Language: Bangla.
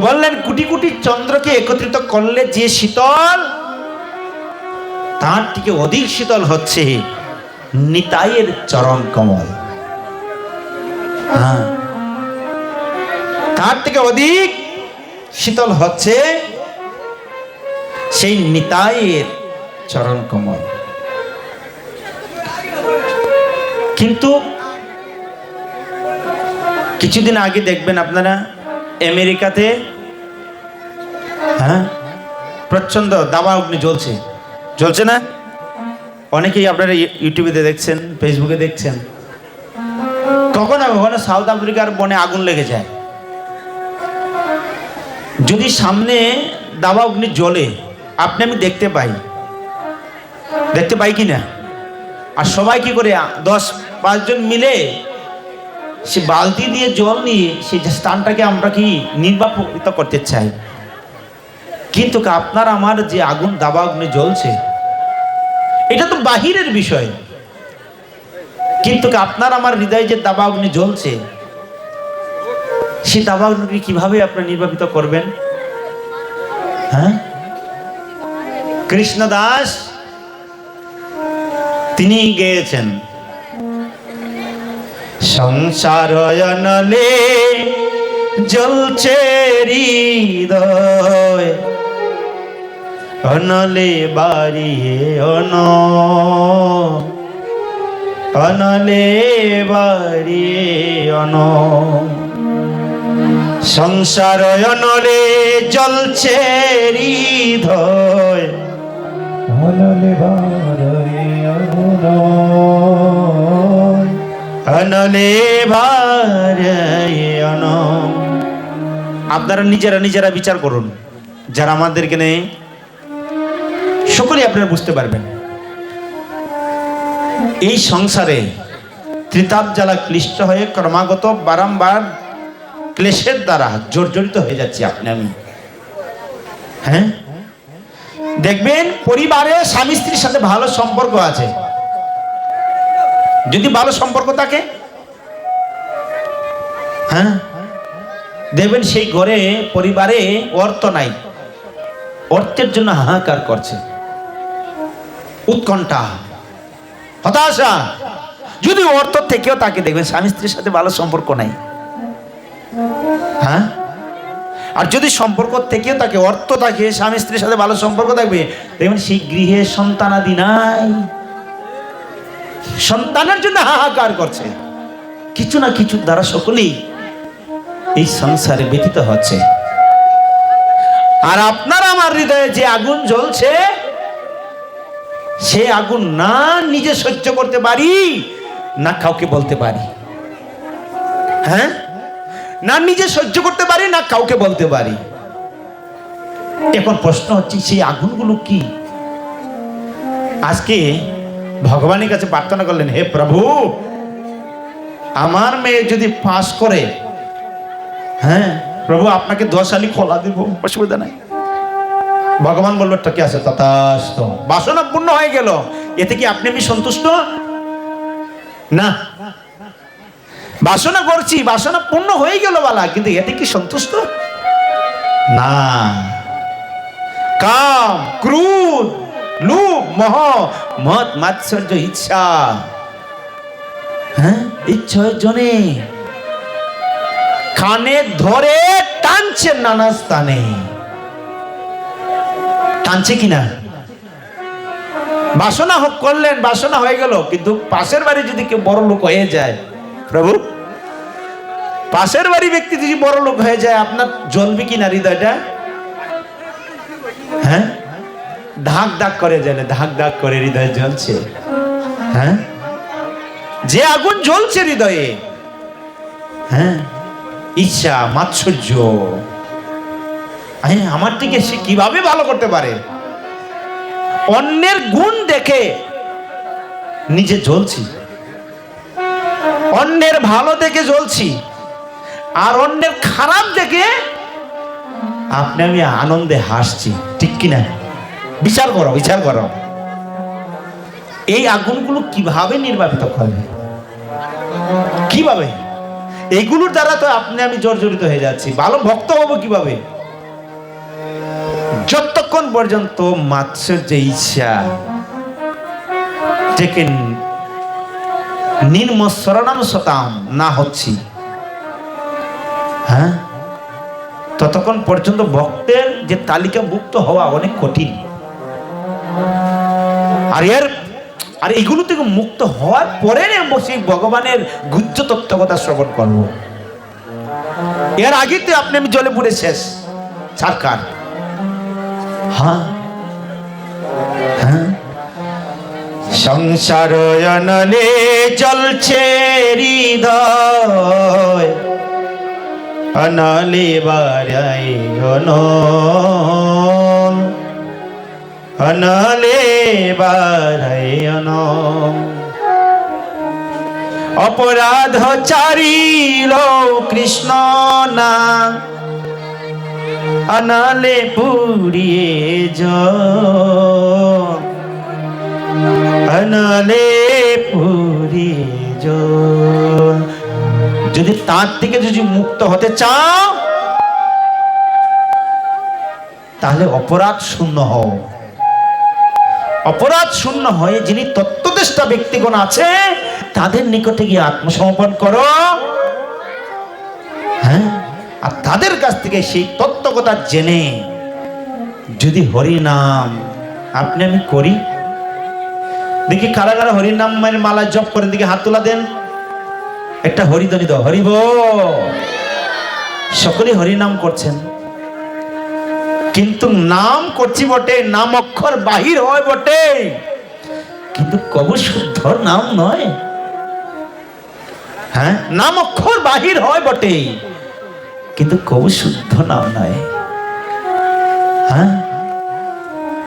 বললেন, কোটি কোটি চন্দ্রকে একত্রিত করলে যে শীতল, তার থেকে অধিক শীতল হচ্ছে নিতাইয়ের চরণ কমল। হ্যাঁ। তার থেকে অধিক শীতল হচ্ছে সেই নিতাইয়ের চরণ কমল। কিন্তু কিছুদিন আগে দেখবেন আপনারা আমেরিকাতে হ্যাঁ? প্রচণ্ড দাবা অগ্নি জ্বলছে। জ্বলছে না? অনেকেই আপনারা ইউ- ইউটিউবে দেখছেন, ফেসবুকে দেখছেন। কখনো কখনো সাউথ আফ্রিকার বনে আগুন লেগে যায়। যদি সামনে দাবা অগ্নি জ্বলে, আপনি আমি দেখতে পাই। দেখতে পাই কি না আর সবাই কি করে দশ পাঁচজন মিলে সে বালতি দিয়ে জল নিয়ে যে স্থানটাকে আমরা কি নির্বাপিত করতে চাই। কিন্তু আপনার আমার যে আগুন, দাবা অগ্নি জ্বলছে, এটা তো বাহিরের বিষয়। কিন্তু আপনার আমার হৃদয়ে যে দাবা অগ্নি জ্বলছে সেই দাবা অগ্নি কীভাবে আপনি নির্বাপিত করবেন? হ্যাঁ? কৃষ্ণ দাস তিনি গেয়েছেন। সংসার অনলে জ্বলছে হৃদয়। অনলে বাড়িয়ে অন। অনলে বাড়িয়ে অন। সংসার অনলে জ্বলছে হৃদয়। অনলে বারে অনয় আপনারা নিজেরা নিজেরা বিচার করুন। যারা আমাদেরকে নেই, সকলেই আপনারা বুঝতে পারবেন। এই সংসারে ত্রিতাপ জ্বালা ক্লিষ্ট হয়ে ক্রমাগত বারম্বার ক্লেশের দ্বারা জর্জরিত হয়ে যাচ্ছে আপনি আমি। হ্যাঁ? দেখবেন পরিবারে স্বামী স্ত্রীর সাথে ভালো সম্পর্ক আছে। যদি ভালো সম্পর্ক থাকে? হ্যাঁ? দেখবেন সেই ঘরে, পরিবারে অর্থ নাই। অর্থের জন্য হাহাকার করছে। উৎকণ্ঠা। হতাশা। যদি অর্থ থেকেও তাকে দেখবেন স্বামী স্ত্রীর সাথে ভালো সম্পর্ক নাই। হ্যাঁ? আর যদি সম্পর্ক থেকেও তাকে অর্থ থাকে, স্বামী স্ত্রীর সাথে ভালো সম্পর্ক থাকবে, দেখবেন সেই গৃহে সন্তানাদি নাই। সন্তানের জন্য হাহাকার করছে। কিছু না কিছু দ্বারা সকলেই এই সংসারে ব্যতীত হচ্ছে। আর আপনার আমার হৃদয়ে যে আগুন জ্বলছে, সে আগুন না নিজে সহ্য করতে পারি, না কাউকে বলতে পারি। হ্যাঁ? না নিজে সহ্য করতে পারি, না কাউকে বলতে পারি। এখন প্রশ্ন হচ্ছে, সেই আগুনগুলো কি? আজকে ভগবানের কাছে প্রার্থনা করলেন, হে প্রভু, আমার মেয়ে যদি পাস করে হ্যাঁ প্রভু আপনাকে দশ আলি খোলা দেব, অসুবিধা নাই। ভগবান বলল ঠিক আছে? তথাস্ত। বাসনা পূর্ণ হয়ে গেল। এতে কি আপনি আমি সন্তুষ্ট? না। বাসনা করছি, বাসনা পূর্ণ হয়ে গেল বালা, কিন্তু এতে কি সন্তুষ্ট? না। কাম ক্রোধ লোভ মোহ, মত, মাৎসর্য, ইচ্ছা। হ্যাঁ? জনে। কানে ধরে টানছে নানা স্থানে। টানছে কিনা? বাসনা হোক, করলেন, বাসনা হয়ে গেল, কিন্তু পাশের বাড়ি যদি কেউ বড় লোক হয়ে যায়, প্রভু, পাশের বাড়ি ব্যক্তি যদি বড় লোক হয়ে যায়, আপনার জ্বলবে কিনা হৃদয়টা? ধাক ধাক করে জানে ধাক ধাক করে হৃদয় জ্বলছে। হ্যাঁ? যে আগুন জ্বলছে হৃদয়ে হ্যাঁ? ইচ্ছা, মাৎসর্য। আমার থেকে সে কীভাবে ভালো করতে পারে? অন্যের গুণ দেখে নিজে জ্বলছি। অন্যের ভালো দেখে জ্বলছি। আর অন্যের খারাপ দেখে আপনি আমি আনন্দে হাসছি। ঠিক কিনা? বিচার করো বিচার করো। এই আগুনগুলো কীভাবে নির্বাপিত করবে? কীভাবে? এইগুলোর দ্বারা তো আপনি আমি জর্জরিত হয়ে যাচ্ছি। ভালো ভক্ত হব কীভাবে? যতক্ষণ পর্যন্ত মাছের যে ইচ্ছা থেকে নির্মস্বরণাম শতাম না হচ্ছি। হ্যাঁ? ততক্ষণ পর্যন্ত ভক্তের যে তালিকাভুক্ত হওয়া অনেক কঠিন। আর এর আর এগুলো থেকে মুক্ত হওয়ার পরে সেই ভগবানের গুজ্জ তত্ত্বকথা শ্রবণ করব। এর আগে তো আপনি আমি জলে পড়ে শেষ। সরকার হ্যাঁ। হ্যাঁ। সংসার অনলে চলছে হৃদয়। অনলে বারাই অনলে অন অপরাধ চারিল কৃষ্ণ না অনলে যায় অনলে পুরি যদি তার থেকে যদি মুক্ত হতে চাও, তাহলে অপরাধ শূন্য হও। অপরাধ শূন্য হয়ে, যিনি তত্ত্বদেষ্টা ব্যক্তিগণ আছে, তাদের নিকটে গিয়ে আত্মসমর্পণ করো। হ্যাঁ? আর তাদের কাছ থেকে সেই তত্ত্বকথা জেনে, যদি হরি নাম আপনি আমি করি। দেখি কারা কারা হরির নামের মালা জপ করেন দেখি হাত তোলা দেন। একটা হরিধ্বনি দাও, হরিব। সকলে হরি নাম করছেন। কিন্তু নাম করছি বটে, নাম অক্ষর বাহির হয় বটে। কিন্তু কব শুদ্ধ নাম নয়। হ্যাঁ নাম অক্ষর বাহির হয় বটে। কিন্তু কব শুদ্ধ নাম নয়। হ্যাঁ